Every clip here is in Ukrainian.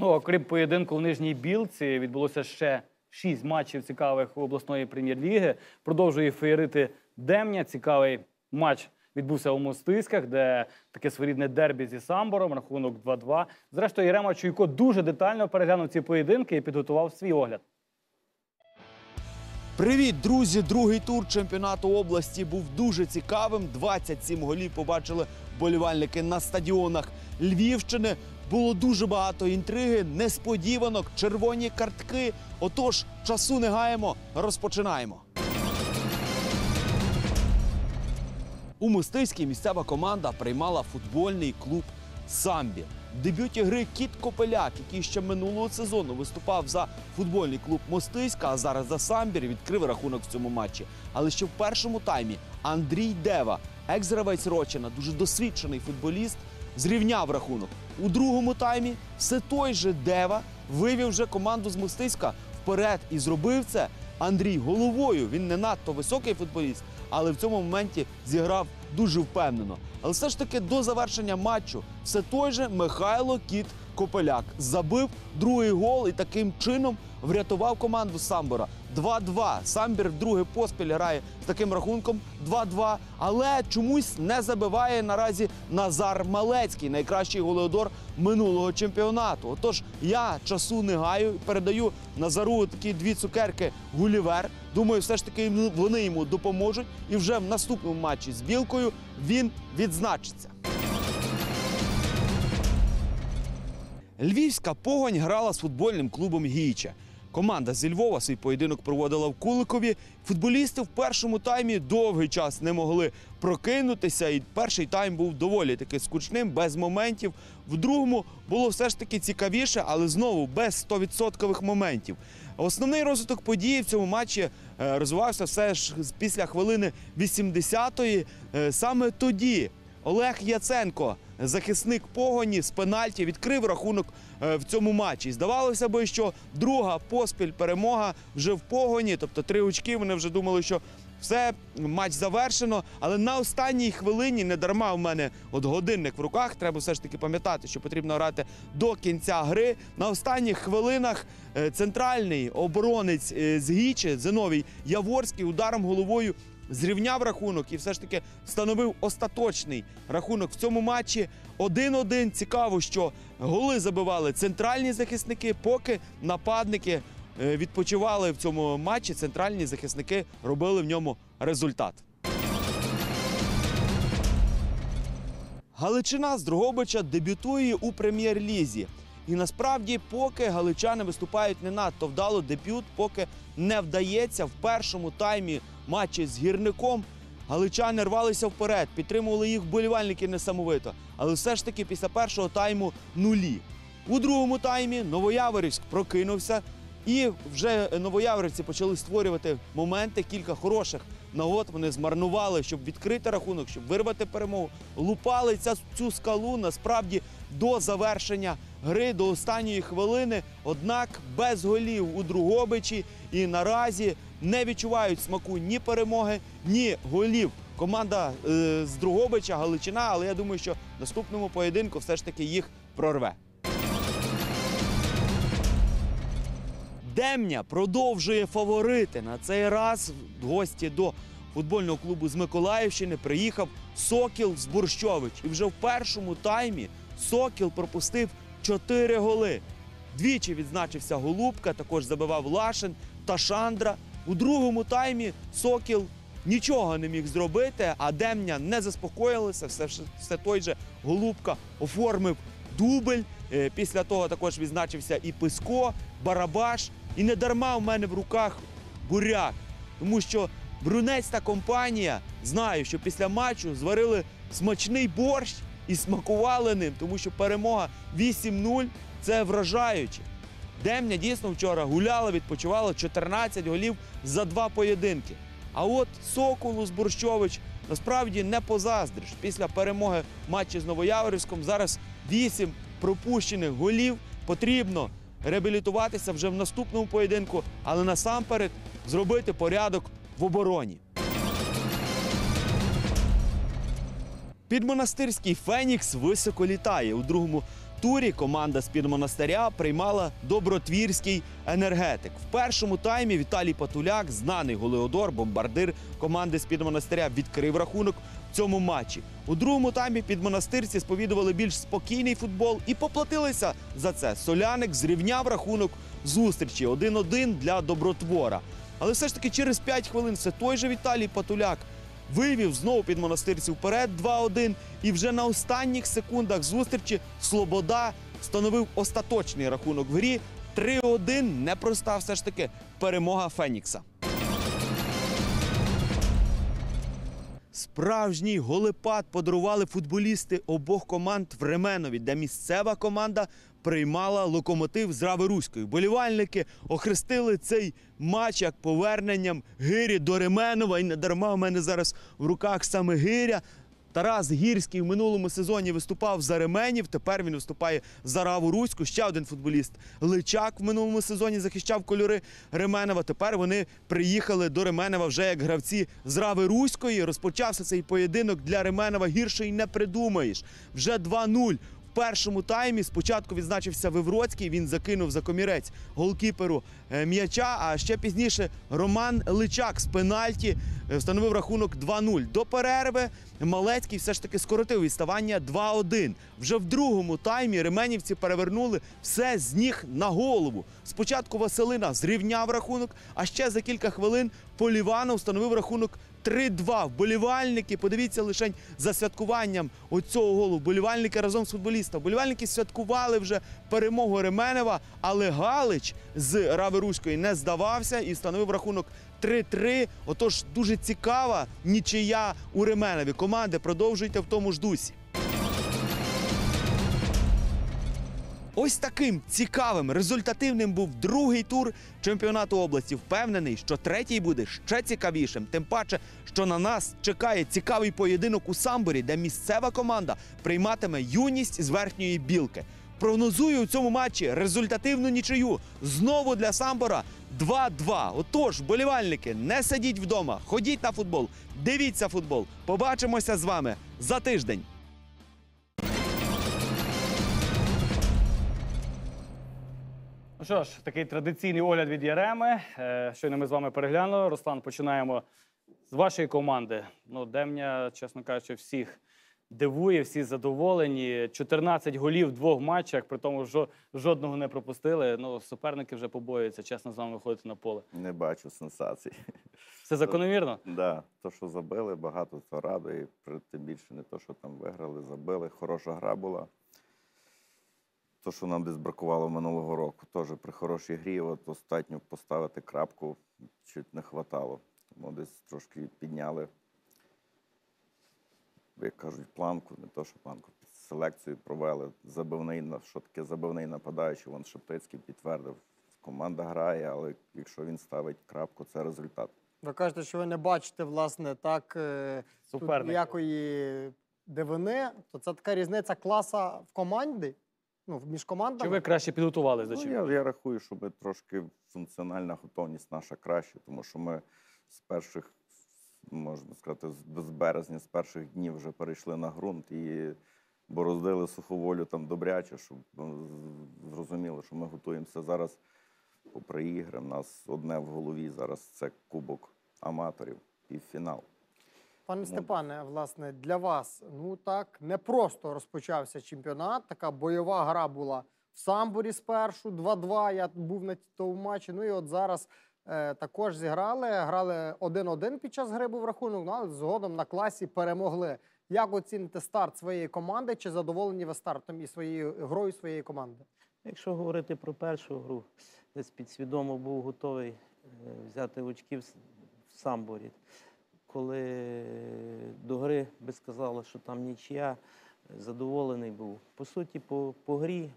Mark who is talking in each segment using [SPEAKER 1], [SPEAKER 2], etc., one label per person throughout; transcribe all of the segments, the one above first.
[SPEAKER 1] Ну, окрім поєдинку в нижній білці, відбулося ще шість матчів цікавих у обласної прем'єр-ліги. Продовжує феєрити Демня. Цікавий матч відбувся у Мостиськах, де таке своєрідне дербі зі Самбором, рахунок 2-2. Зрештою, Єрема Чуйко дуже детально переглянув ці поєдинки і підготував свій огляд.
[SPEAKER 2] Привіт, друзі! Другий тур чемпіонату області був дуже цікавим. 27 голів побачили вболівальники на стадіонах Львівщини. Було дуже багато інтриги, несподіванок, червоні картки. Отож, часу не гаємо, розпочинаємо. У Мостиській місцева команда приймала футбольний клуб Самбі. В дебюті гри Кіт Копеляк, який ще минулого сезону виступав за футбольний клуб Мостиська, а зараз за Самбір, відкрив рахунок в цьому матчі. Але ще в першому таймі Андрій Дева, екс-гравець Рочина, дуже досвідчений футболіст, зрівняв рахунок. У другому таймі все той же Дева вивів вже команду з Мостиська вперед і зробив це Андрій головою. Він не надто високий футболіст, але в цьому моменті зіграв дуже впевнено. Але все ж таки до завершення матчу все той же Михайло Кіт Копеляк забив другий гол і таким чином врятував команду Самбора. 2-2. Самбір вдруге поспіль грає з таким рахунком 2-2. Але чомусь не забиває наразі Назар Малецький, найкращий голеодор минулого чемпіонату. Отож, я часу не гаю, передаю Назару такі дві цукерки Гулівер. Думаю, все ж таки вони йому допоможуть. І вже в наступному матчі з білкою він відзначиться. Львівська погонь грала з футбольним клубом Гіча. Команда зі Львова свій поєдинок проводила в Куликові. Футболісти в першому таймі довгий час не могли прокинутися, і перший тайм був доволі таки скучним, без моментів. В другому було все ж таки цікавіше, але знову без 100% моментів. Основний розвиток події в цьому матчі е, розвивався все ж після хвилини 80-ї. Е, Саме тоді Олег Яценко, захисник погоні з пенальті, відкрив рахунок е, в цьому матчі. Здавалося би, що друга поспіль перемога вже в погоні, тобто три очки. Вони вже думали, що все, матч завершено. Але на останній хвилині не дарма в мене от годинник в руках. Треба все ж таки пам'ятати, що потрібно грати до кінця гри. На останніх хвилинах е, центральний оборонець е, з Гічі Зиновій Яворський ударом головою зрівняв рахунок і все ж таки встановив остаточний рахунок в цьому матчі. 1-1. Цікаво, що голи забивали центральні захисники, поки нападники е, відпочивали в цьому матчі. Центральні захисники робили в ньому результат. Галичина з Дрогобича дебютує у прем'єр-лізі. І насправді, поки галичани виступають не надто вдало, дебют поки не вдається в першому таймі матчі з гірником. Галичани рвалися вперед, підтримували їх вболівальники несамовито. Але все ж таки після першого тайму нулі. У другому таймі Новояворівськ прокинувся, і вже новояворівці почали створювати моменти, кілька хороших нагод вони змарнували, щоб відкрити рахунок, щоб вирвати перемогу. Лупали ця, цю скалу насправді до завершення гри, до останньої хвилини. Однак без голів у Другобичі і наразі не відчувають смаку ні перемоги, ні голів. Команда е, з Другобича, Галичина, але я думаю, що в наступному поєдинку все ж таки їх прорве. Демня продовжує фаворити. На цей раз гості до футбольного клубу з Миколаївщини приїхав Сокіл з Борщович. І вже в першому таймі Сокіл пропустив 4 голи. Двічі відзначився Голубка, також забивав Лашин та Шандра. У другому таймі Сокіл нічого не міг зробити, а Демня не заспокоїлися. Все, все той же Голубка оформив дубль. Е, Після того також відзначився і Писко, Барабаш. І не дарма в мене в руках буряк. Тому що Брунець та компанія знаю, що після матчу зварили смачний борщ і смакували ним, тому що перемога 8-0 це вражаюче. Демня дійсно вчора гуляла, відпочивала 14 голів за два поєдинки. А от Соколу з Борщович насправді не позаздриш. Після перемоги в матчі з Новояворівськом зараз 8 пропущених голів. Потрібно реабілітуватися вже в наступному поєдинку, але насамперед зробити порядок в обороні. Підмонастирський Фенікс високо літає. У другому турі команда з-під монастиря приймала добротвірський енергетик. В першому таймі Віталій Патуляк, знаний голеодор, бомбардир команди з-під монастиря, відкрив рахунок в цьому матчі. У другому таймі підмонастирці сповідували більш спокійний футбол і поплатилися за це. Соляник зрівняв рахунок зустрічі 1-1 для добротвора. Але все ж таки через 5 хвилин все той же Віталій Патуляк вивів знову під монастирців вперед 2-1. І вже на останніх секундах зустрічі Слобода встановив остаточний рахунок в грі. 3-1 непроста все ж таки перемога Фенікса. Справжній голепад подарували футболісти обох команд в Ременові, де місцева команда приймала локомотив з Рави Руської. Болівальники охрестили цей матч як поверненням гирі до Ременова. І не дарма у мене зараз в руках саме гиря. Тарас Гірський в минулому сезоні виступав за Ременів. Тепер він виступає за Раву Руську. Ще один футболіст Личак в минулому сезоні захищав кольори Ременева. Тепер вони приїхали до Ременева вже як гравці з Рави Руської. Розпочався цей поєдинок для Ременева. Гірше й не придумаєш. Вже 2-0. Першому таймі спочатку відзначився Вивроцький. Він закинув за комірець голкіперу е, м'яча. А ще пізніше Роман Личак з пенальті е, встановив рахунок 2-0. До перерви Малецький все ж таки скоротив відставання 2-1. Вже в другому таймі ременівці перевернули все з ніг на голову. Спочатку Василина зрівняв рахунок, а ще за кілька хвилин Поліванов встановив рахунок 3-2. Вболівальники, подивіться лише за святкуванням оцього голу. Вболівальники разом з футболістом. Вболівальники святкували вже перемогу Ременева, але Галич з Рави Руської не здавався і встановив рахунок 3-3. Отож, дуже цікава нічия у Ременеві. Команди продовжуйте в тому ж дусі. Ось таким цікавим, результативним був другий тур чемпіонату області. Впевнений, що третій буде ще цікавішим. Тим паче, що на нас чекає цікавий поєдинок у самборі, де місцева команда прийматиме юність з верхньої білки. Прогнозую у цьому матчі результативну нічию. Знову для самбора 2-2. Отож, болівальники, не сидіть вдома, ходіть на футбол, дивіться футбол. Побачимося з вами за тиждень.
[SPEAKER 1] Ну що ж, такий традиційний огляд від Яреми. Е, Щойно ми з вами переглянули. Руслан, починаємо з вашої команди. Ну, Демня, чесно кажучи, всіх дивує, всі задоволені. 14 голів в двох матчах, при тому жодного не пропустили. Ну, суперники вже побоюються, чесно з вами виходити на поле.
[SPEAKER 3] Не бачу сенсацій.
[SPEAKER 1] Все закономірно?
[SPEAKER 3] Да, то, що забили, багато то радує. Тим більше не то, що там виграли, забили. Хороша гра була. То, що нам десь бракувало минулого року, теж при хорошій грі, от остатньо поставити крапку чуть не хватало. Тому десь трошки підняли, як кажуть, планку, не то, що планку, селекцію провели. Забивний, що таке забивний нападаючий, вон Шептицький підтвердив. Команда грає, але якщо він ставить крапку, це результат.
[SPEAKER 4] Ви кажете, що ви не бачите, власне, так е, тут ніякої дивини, то це така різниця класа в команді, ну, між
[SPEAKER 1] Чи ви краще підготувалися до
[SPEAKER 3] Ну,
[SPEAKER 1] чемпіонату?
[SPEAKER 3] я, я рахую, що ми трошки функціональна готовність наша краща, тому що ми з перших, можна сказати, з з березня, з перших днів вже перейшли на ґрунт і бороздили суховолю там добряче, щоб ну, зрозуміло, що ми готуємося зараз попри ігри. У нас одне в голові зараз це кубок аматорів і фінал.
[SPEAKER 4] Пане
[SPEAKER 3] Ну,
[SPEAKER 4] Степане, власне, для вас ну так не просто розпочався чемпіонат. Така бойова гра була в самборі спершу, 2-2. Я був на тому матчі. Ну і от зараз е, також зіграли. Грали 1-1 під час гри був рахунок, ну, але згодом на класі перемогли. Як оціните старт своєї команди? Чи задоволені ви стартом і своєю грою своєї команди?
[SPEAKER 5] Якщо говорити про першу гру, десь підсвідомо був готовий е, взяти очки в с- в самборі. Коли до гри би сказали, що там нічия, е, задоволений був. По суті, по, по грі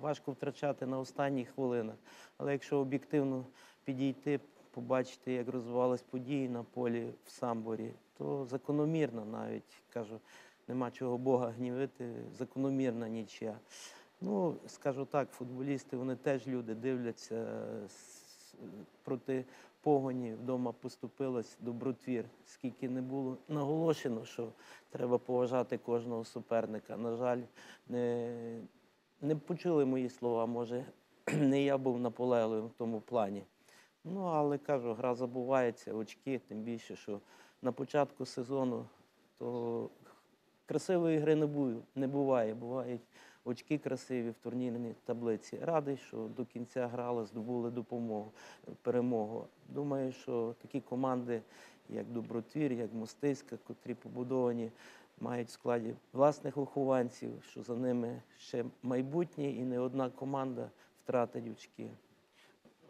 [SPEAKER 5] важко втрачати на останніх хвилинах. Але якщо об'єктивно підійти, побачити, як розвивались події на полі в самборі, то закономірно навіть кажу, нема чого Бога гнівити, закономірна нічия. Ну, скажу так, футболісти вони теж люди дивляться е, проти погоні вдома поступилось добротвір. Скільки не було наголошено, що треба поважати кожного суперника. На жаль, не, не почули мої слова, може, не я був наполегливим в тому плані. Ну, але кажу, гра забувається, очки, тим більше, що на початку сезону то красивої гри не, буває. Бувають очки красиві в турнірній таблиці. Радий, що до кінця грали, здобули допомогу, перемогу. Думаю, що такі команди, як Добротвір, як Мостиська, котрі побудовані, мають в складі власних вихованців, що за ними ще майбутнє і не одна команда втратить очки.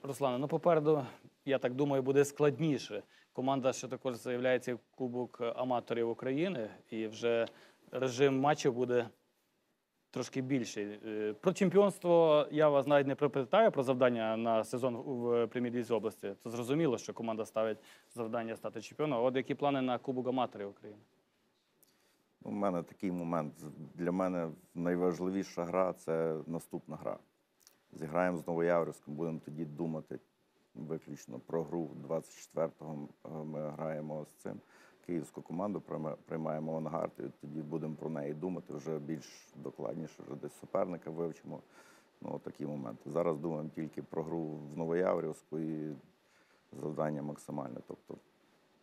[SPEAKER 1] Руслане, ну попереду, я так думаю, буде складніше. Команда, що також заявляється в Кубок аматорів України, і вже режим матчів буде трошки більший. Е, Про чемпіонство я вас навіть не припитаю про завдання на сезон в прем'єр-лізі області. То зрозуміло, що команда ставить завдання стати чемпіоном. От які плани на Кубок аматорів України?
[SPEAKER 3] У мене такий момент. Для мене найважливіша гра це наступна гра. Зіграємо з Новояврівськом, будемо тоді думати виключно про гру 24-го. Е, Ми граємо з цим. Київську команду приймаємо авангард, і тоді будемо про неї думати вже більш докладніше, вже десь суперника вивчимо. Ну, такі моменти. Зараз думаємо тільки про гру в Новояврівську і завдання максимальне. Тобто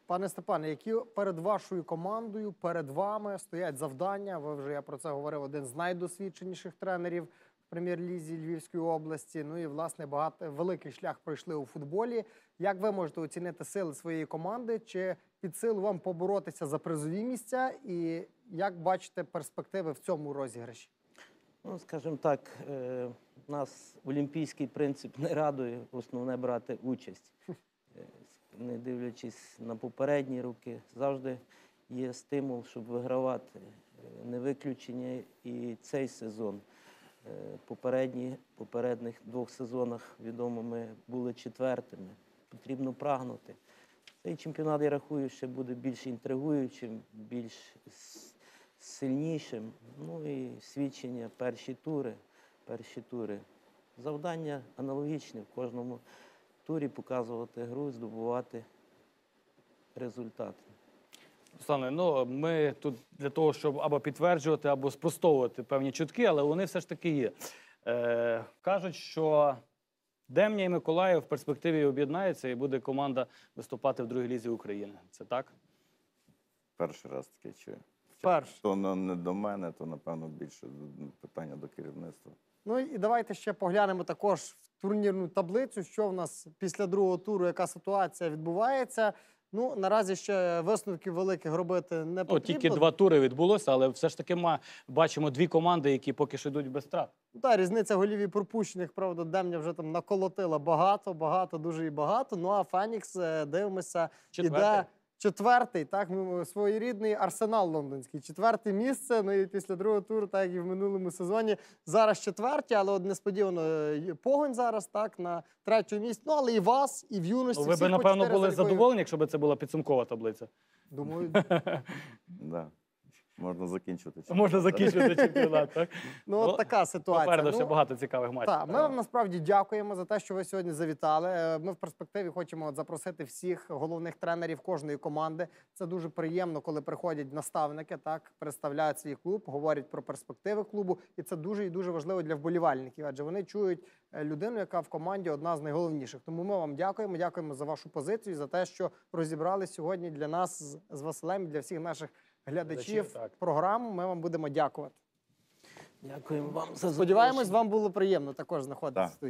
[SPEAKER 4] Пане Степане, які перед вашою командою, перед вами стоять завдання? Ви вже я про це говорив, один з найдосвідченіших тренерів прем'єр-лізі Львівської області. Ну і власне багато великий шлях пройшли у футболі. Як ви можете оцінити сили своєї команди? Чи під силу вам поборотися за призові місця? І як бачите перспективи в цьому розіграші?
[SPEAKER 5] Ну, скажімо так, е, нас олімпійський принцип не радує, основне брати участь. Е, Не дивлячись на попередні роки, завжди є стимул, щоб вигравати. Е, Не виключення і цей сезон. Е, Попередні, попередніх двох сезонах, відомо, ми були четвертими. Потрібно прагнути. Цей чемпіонат, я рахую, ще буде більш інтригуючим, більш сильнішим. Ну і свідчення перші тури. Перші тури. Завдання аналогічне в кожному турі показувати гру, здобувати результати.
[SPEAKER 1] Руслане, ну ми тут для того, щоб або підтверджувати, або спростовувати певні чутки, але вони все ж таки є. Е, кажуть, що Демня і Миколаїв в перспективі об'єднаються і буде команда виступати в другій лізі України. Це так?
[SPEAKER 3] перший раз таке чую.
[SPEAKER 4] Перш.
[SPEAKER 3] То ну, не до мене, то напевно більше питання до керівництва.
[SPEAKER 4] Ну і давайте ще поглянемо також в турнірну таблицю, що в нас після другого туру, яка ситуація відбувається. Ну наразі ще висновків великих робити не потрібно.
[SPEAKER 1] О, тільки два тури відбулося, але все ж таки ми бачимо дві команди, які поки що йдуть без втрат.
[SPEAKER 4] Ну, Та різниця голів і пропущених, правда, Демня вже там наколотила багато, багато, дуже і багато. Ну а Фенікс, е, дивимося,
[SPEAKER 1] Четвертий.
[SPEAKER 4] іде четвертий, так, ну, своєрідний арсенал лондонський. Четверте місце. Ну і після другого туру, так як і в минулому сезоні, зараз четверті, але от несподівано е, погонь зараз, так, на третьому місці. Ну, але і вас, і в юності.
[SPEAKER 1] Ну, ви б, напевно, були задоволені, якщо б це була підсумкова таблиця.
[SPEAKER 4] Думаю,
[SPEAKER 3] Да. Можна закінчувати.
[SPEAKER 1] Можна закінчити чемпіонат, так?
[SPEAKER 4] ну от така ситуація.
[SPEAKER 1] Попереду ще
[SPEAKER 4] Ну,
[SPEAKER 1] багато цікавих матчів.
[SPEAKER 4] Так, ми вам насправді дякуємо за те, що ви сьогодні завітали. Е, Ми в перспективі хочемо от запросити всіх головних тренерів кожної команди. Це дуже приємно, коли приходять наставники, так представляють свій клуб, говорять про перспективи клубу, і це дуже і дуже важливо для вболівальників, адже вони чують е, людину, яка в команді одна з найголовніших. Тому ми вам дякуємо. Дякуємо за вашу позицію, за те, що розібрали сьогодні для нас з- з Василем, і для всіх наших глядачів
[SPEAKER 1] так.
[SPEAKER 4] програму. Ми вам будемо дякувати.
[SPEAKER 5] Дякуємо вам за
[SPEAKER 4] Сподіваємось, вам було приємно також знаходитися
[SPEAKER 3] Так.
[SPEAKER 4] в студії.